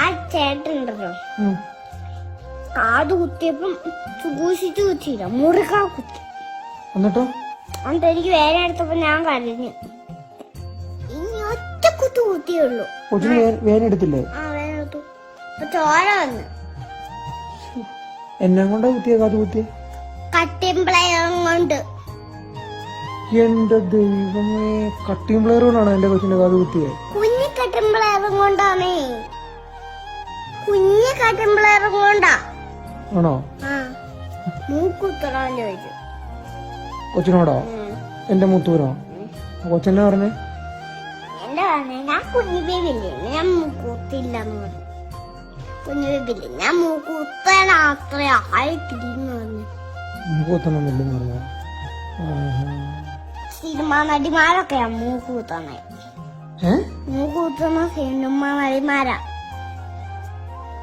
ആ ചേട്ടനുണ്ടല്ലോ. കാത് കുത്തിയപ്പം സൂക്ഷിച്ചു കുത്തിയില്ല മുറുക കുത്തി. എന്നിട്ടോ? എന്നിട്ട് എനിക്ക് വേറെ എടുത്തപ്പോ ഞാൻ കരഞ്ഞു. ഇനി ഒറ്റ കുത്തു കുത്തിയുള്ളൂ വേദന എടുത്തില്ലേ? ആ വേറെ എടുത്തു. ചോര വന്നു. എന്നെ കൊണ്ടാ കുത്തിയ കാത് കുത്തിയ? കട്ടിമ്പിളയം കൊണ്ട്. എന്റെ ദൈവമേ കട്ടിയും പ്ലെയർ കൊണ്ടാണ് എന്റെ കൊച്ചിന്റെ കാത് കുഞ്ഞി കുഞ്ഞു കട്ടിമ്പിളയം കൊണ്ടാണേ. കുഞ്ഞു കട്ടിമ്പിളയം കൊണ്ടാ ആണോ? കൊച്ചിനോടോ. എന്റെ മൂത്തൂരോ? കൊച്ചെന്നെ പറഞ്ഞേ? ഞാൻ കുഞ്ഞു ബേബില്ലേ ഞാൻ കുഞ്ഞു ബേബില്ലേ ഞാൻ മൂക്കുത്തന അത്ര ആയിട്ടില്ലെന്ന് പറഞ്ഞു. സിനിമ നടിമാരൊക്കെയാ മൂക്കൂത്തണേ മൂക്കൂത്തണ സിനിമ നടിമാരാ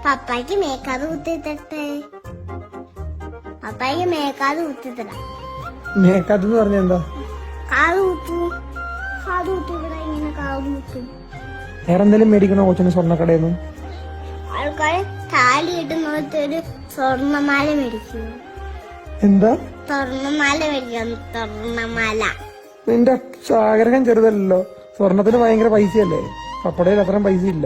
പപ്പായ്ക്ക് മേക്കാതെ കുത്തിത്തട്ടെ പപ്പായ്ക്ക് മേക്കാതെ കുത്തിട്ട മേക്കാത്തെന്ന് പറഞ്ഞ എന്താ? കാത് കുത്തു. കാത് കുത്തു ഇവിടെ ഇങ്ങനെ കാത് കുത്തു. വേറെ എന്തെങ്കിലും മേടിക്കണോ കൊച്ചിന് സ്വർണക്കടയിൽ ആൾക്കാര് താലി ഇടുന്നൊരു ഒരു സ്വർണമാല മേടിക്കുന്നു എന്താ? സ്വർണമാല മേടിക്കുന്നു സ്വർണമാല. നിന്റെ ആഗ്രഹം ചെറുതല്ലോ സ്വർണത്തിന് ഭയങ്കര പൈസയല്ലേ? പപ്പടയിൽ അത്രയും പൈസ ഇല്ല